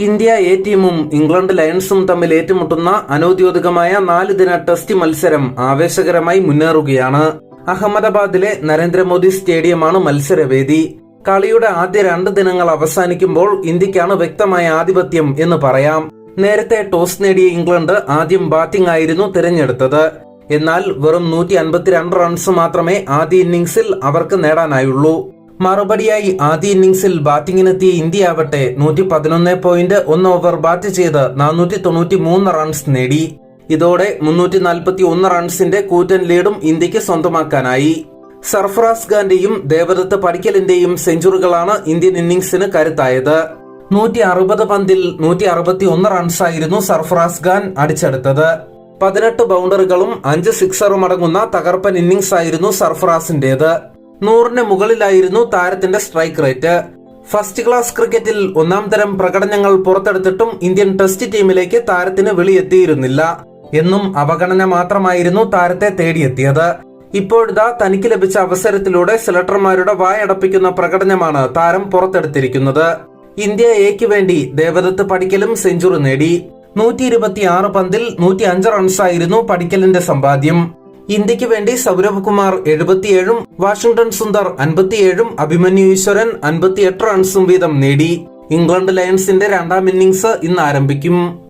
India A ടീമും England ലയൺസും തമ്മിൽ ഏറ്റുമുട്ടുന്ന അനൌദ്യോഗികമായ നാല് ദിന ടെസ്റ്റ് മത്സരം ആവേശകരമായി മുന്നേറുകയാണ്. അഹമ്മദാബാദിലെ നരേന്ദ്രമോദി സ്റ്റേഡിയമാണ് മത്സരവേദി. കളിയുടെ ആദ്യ രണ്ട് ദിനങ്ങൾ അവസാനിക്കുമ്പോൾ ഇന്ത്യക്കാണ് വ്യക്തമായ ആധിപത്യം എന്ന് പറയാം. നേരത്തെ ടോസ് നേടിയ ഇംഗ്ലണ്ട് ആദ്യം ബാറ്റിംഗ് ആയിരുന്നു തിരഞ്ഞെടുത്തത്. എന്നാൽ വെറും നൂറ്റി അൻപത്തിരണ്ട് റൺസ് മാത്രമേ ആദ്യ ഇന്നിംഗ്സിൽ അവർക്ക് നേടാനായുള്ളൂ. മറുപടിയായി ആദ്യ ഇന്നിംഗ്സിൽ ബാറ്റിംഗിനെത്തിയ ഇന്ത്യ ആവട്ടെ നൂറ്റി പതിനൊന്ന് പോയിന്റ് ഒന്ന് ഓവർ ബാറ്റ് ചെയ്ത് നാനൂറ്റി തൊണ്ണൂറ്റി മൂന്ന് റൺസ് നേടി. ഇതോടെ മുന്നൂറ്റി നാൽപ്പത്തി ഒന്ന് റൺസിന്റെ കൂറ്റൻ ലീഡും ഇന്ത്യയ്ക്ക് സ്വന്തമാക്കാനായി. സർഫറാസ് ഖാന്റെയും ദേവദത്ത് പടിക്കലിന്റെയും സെഞ്ചുറികളാണ് ഇന്ത്യൻ ഇന്നിംഗ്സിന് കരുത്തായത്. നൂറ്റി അറുപത് പന്തിൽ നൂറ്റി അറുപത്തി ഒന്ന് റൺസായിരുന്നു സർഫറാസ് ഖാൻ അടിച്ചെടുത്തത്. പതിനെട്ട് ബൗണ്ടറികളും അഞ്ച് സിക്സറും അടങ്ങുന്ന തകർപ്പൻ ഇന്നിംഗ്സ് ആയിരുന്നു സർഫറാസിന്റേത്. നൂറിന് മുകളിലായിരുന്നു താരത്തിന്റെ സ്ട്രൈക്ക് റേറ്റ്. ഫസ്റ്റ് ക്ലാസ് ക്രിക്കറ്റിൽ ഒന്നാം തരം പ്രകടനങ്ങൾ പുറത്തെടുത്തിട്ടും ഇന്ത്യൻ ടെസ്റ്റ് ടീമിലേക്ക് താരത്തിന് വെളിയെത്തിയിരുന്നില്ല. എന്നും അവഗണന മാത്രമായിരുന്നു താരത്തെ തേടിയെത്തിയത്. ഇപ്പോഴിതാ തനിക്ക് ലഭിച്ച അവസരത്തിലൂടെ സെലക്ടർമാരുടെ വായടപ്പിക്കുന്ന പ്രകടനമാണ് താരം പുറത്തെടുത്തിരിക്കുന്നത്. ഇന്ത്യ എക്ക് വേണ്ടി ദേവദത്ത് പടിക്കലും സെഞ്ചുറി നേടി. നൂറ്റി ഇരുപത്തിയാറ് പന്തിൽ നൂറ്റി അഞ്ച് റൺസായിരുന്നു പടിക്കലിന്റെ സമ്പാദ്യം. ഇന്ത്യയ്ക്ക് വേണ്ടി സൗരഭ് കുമാർ എഴുപത്തിയേഴും വാഷിംഗ്ടൺ സുന്ദർ അൻപത്തിയേഴും അഭിമന്യു ഈശ്വരൻ അൻപത്തിയെട്ട് റൺസും വീതം നേടി. ഇംഗ്ലണ്ട് ലയൺസിന്റെ രണ്ടാം ഇന്നിംഗ്സ് ഇന്ന് ആരംഭിക്കും.